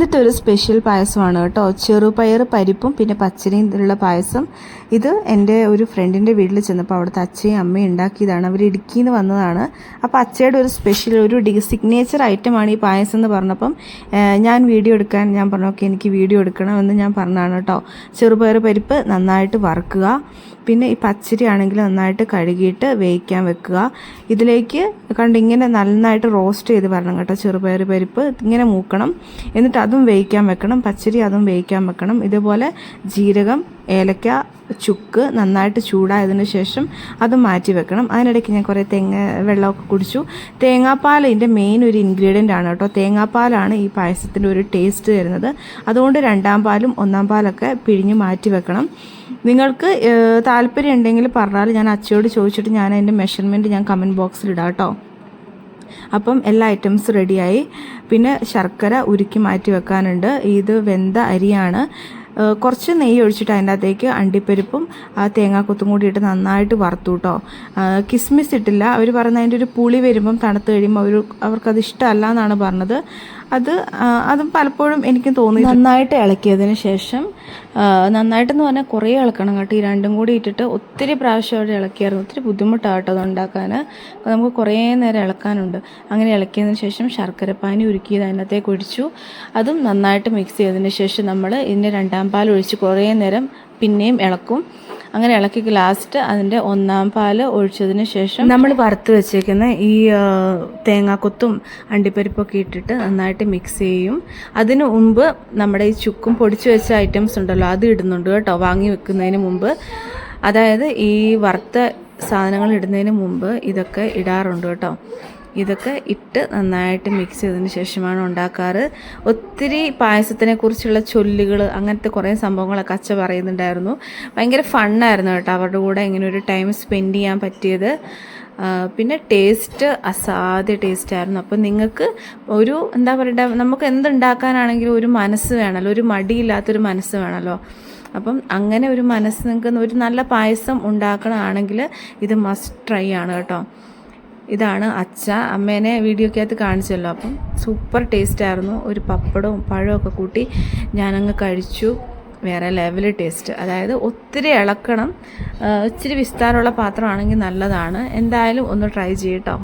ഇന്നത്തെ ഒരു സ്പെഷ്യൽ പായസമാണ് കേട്ടോ. ചെറുപയർ പരിപ്പും പിന്നെ പച്ചരിയും ഉള്ള പായസം. ഇത് എന്റെ ഒരു ഫ്രണ്ടിന്റെ വീട്ടിൽ ചെന്നപ്പോൾ അവിടുത്തെ അച്ഛയും അമ്മയും ഉണ്ടാക്കിയതാണ്. അവർ ഇടുക്കിയിൽ നിന്ന് വന്നതാണ്. അപ്പോൾ അച്ഛയുടെ ഒരു സ്പെഷ്യൽ ഒരു സിഗ്നേച്ചർ ഐറ്റമാണ് ഈ പായസം എന്ന് പറഞ്ഞപ്പം ഞാൻ വീഡിയോ എടുക്കാൻ ഞാൻ പറഞ്ഞു ഓക്കെ എനിക്ക് വീഡിയോ എടുക്കണമെന്ന് ഞാൻ പറഞ്ഞതാണ് കേട്ടോ. ചെറുപയർ പരിപ്പ് നന്നായിട്ട് വറുക്കുക. പിന്നെ ഈ പച്ചരി ആണെങ്കിൽ നന്നായിട്ട് കഴുകിയിട്ട് വേവിക്കാൻ വെക്കുക. ഇതിലേക്ക് കണ്ട് ഇങ്ങനെ നന്നായിട്ട് റോസ്റ്റ് ചെയ്ത് വരണം കേട്ടോ. ചെറുപയർ പരിപ്പ് ഇങ്ങനെ മൂക്കണം. എന്നിട്ട് അതും വേവിക്കാൻ വെക്കണം പച്ചരി അതും വേവിക്കാൻ വെക്കണം. ഇതുപോലെ ജീരകം ഏലക്ക ചുക്ക് നന്നായിട്ട് ചൂടായതിനു ശേഷം അത് മാറ്റി വെക്കണം. അതിനിടയ്ക്ക് ഞാൻ കുറേ തേങ്ങ വെള്ളമൊക്കെ കുടിച്ചു. തേങ്ങാപ്പാൽ ഇതിന്റെ മെയിൻ ഒരു ഇൻഗ്രീഡിയന്റ് ആണ് കേട്ടോ. തേങ്ങാപ്പാലാണ് ഈ പായസത്തിന്റെ ഒരു ടേസ്റ്റ് തരുന്നത്. അതുകൊണ്ട് രണ്ടാം പാലും ഒന്നാം പാലൊക്കെ പിഴിഞ്ഞ് മാറ്റി വെക്കണം. നിങ്ങൾക്ക് താല്പര്യം ഉണ്ടെങ്കിൽ പറഞ്ഞാൽ ഞാൻ അച്ചയോട് ചോദിച്ചിട്ട് ഞാൻ അതിന്റെ മെഷർമെന്റ് ഞാൻ കമന്റ് ബോക്സിൽ ഇടാം കേട്ടോ. അപ്പം എല്ലാ ഐറ്റംസ് റെഡിയായി പിന്നെ ശർക്കര ഉരുക്കി മാറ്റി വെക്കാനുണ്ട്. ഇത് വെന്ത അരിയാണ്. കുറച്ച് നെയ്യ് ഒഴിച്ചിട്ട് അതിന്റെ അകത്തേക്ക് അണ്ടിപ്പരിപ്പും ആ തേങ്ങാക്കൊത്തും കൂടി ഇട്ട് നന്നായിട്ട് വറുത്തു കേട്ടോ കിസ്മിസ് ഇട്ടില്ല. അവർ പറഞ്ഞ അതിന്റെ ഒരു പുളി വരുമ്പം തണുത്ത് കഴിയുമ്പോൾ അവർ അവർക്കത് ഇഷ്ടമല്ല എന്നാണ് പറഞ്ഞത്. അത് അതും പലപ്പോഴും എനിക്ക് തോന്നി നന്നായിട്ട് ഇളക്കിയതിന് ശേഷം നന്നായിട്ടെന്ന് പറഞ്ഞാൽ കുറേ ഇളക്കണം കേട്ടോ. ഈ രണ്ടും കൂടി ഇട്ടിട്ട് ഒത്തിരി പ്രാവശ്യം അവിടെ ഇളക്കിയായിരുന്നു. ഒത്തിരി ബുദ്ധിമുട്ടാണ് അത് ഉണ്ടാക്കാൻ നമുക്ക് കുറേ നേരം ഇളക്കാനുണ്ട്. അങ്ങനെ ഇളക്കിയതിന് ശേഷം ശർക്കരപ്പാനി ഉരുക്കിയത് അതിനകത്തേക്ക് ഒഴിച്ചു. അതും നന്നായിട്ട് മിക്സ് ചെയ്തതിന് ശേഷം നമ്മൾ ഇതിന്റെ രണ്ടാം പാൽ ഒഴിച്ച് കുറേ നേരം പിന്നെയും ഇളക്കും. അങ്ങനെ ഇളക്കി ലാസ്റ്റ് അതിന്റെ ഒന്നാം പാൽ ഒഴിച്ചതിന് ശേഷം നമ്മൾ വറുത്ത് വെച്ചേക്കുന്ന ഈ തേങ്ങാക്കൊത്തും അണ്ടിപ്പരിപ്പൊക്കെ ഇട്ടിട്ട് നന്നായിട്ട് മിക്സ് ചെയ്യും. അതിനു മുമ്പ് നമ്മുടെ ഈ ചുക്കും പൊടിച്ചു വെച്ച ഐറ്റംസ് ഉണ്ടല്ലോ അത് ഇടുന്നുണ്ട് കേട്ടോ വാങ്ങി വെക്കുന്നതിന് മുമ്പ്. അതായത് ഈ വറുത്ത സാധനങ്ങൾ ഇടുന്നതിന് മുമ്പ് ഇതൊക്കെ ഇടാറുണ്ട് കേട്ടോ. ഇതൊക്കെ ഇട്ട് നന്നായിട്ട് മിക്സ് ചെയ്തതിന് ശേഷമാണ് ഉണ്ടാക്കാറ്. ഒത്തിരി പായസത്തിനെ കുറിച്ചുള്ള ചൊല്ലുകൾ അങ്ങനത്തെ കുറേ സംഭവങ്ങളൊക്കെ അച്ഛ പറയുന്നുണ്ടായിരുന്നു. ഭയങ്കര ഫണ്ണായിരുന്നു കേട്ടോ അവരുടെ കൂടെ ഇങ്ങനെ ഒരു ടൈം സ്പെൻഡ് ചെയ്യാൻ പറ്റിയത്. പിന്നെ ടേസ്റ്റ് അസാധ്യ ടേസ്റ്റ് ആയിരുന്നു. അപ്പം നിങ്ങൾക്ക് ഒരു എന്താ പറയുക നമുക്ക് എന്തുണ്ടാക്കാനാണെങ്കിലും ഒരു മനസ്സ് വേണമല്ലോ ഒരു മടിയില്ലാത്തൊരു മനസ്സ് വേണമല്ലോ അപ്പം അങ്ങനെ ഒരു മനസ്സ് നിങ്ങൾക്ക് ഒരു നല്ല പായസം ഉണ്ടാക്കണമാണെങ്കിൽ ഇത് മസ്റ്റ് ട്രൈ ആണ് കേട്ടോ. ഇതാണ് അച്ഛ അമ്മേനെ വീഡിയോക്കകത്ത് കാണിച്ചല്ലോ. അപ്പം സൂപ്പർ ടേസ്റ്റ് ആയിരുന്നു. ഒരു പപ്പടവും പഴവും ഒക്കെ കൂട്ടി ഞാനങ്ങ് കഴിച്ചു. വേറെ ലെവൽ ടേസ്റ്റ് അതായത് ഒത്തിരി ഇളക്കണം. ഇച്ചിരി വിസ്താരമുള്ള പാത്രമാണെങ്കിൽ നല്ലതാണ്. എന്തായാലും ഒന്ന് ട്രൈ ചെയ്യട്ടോ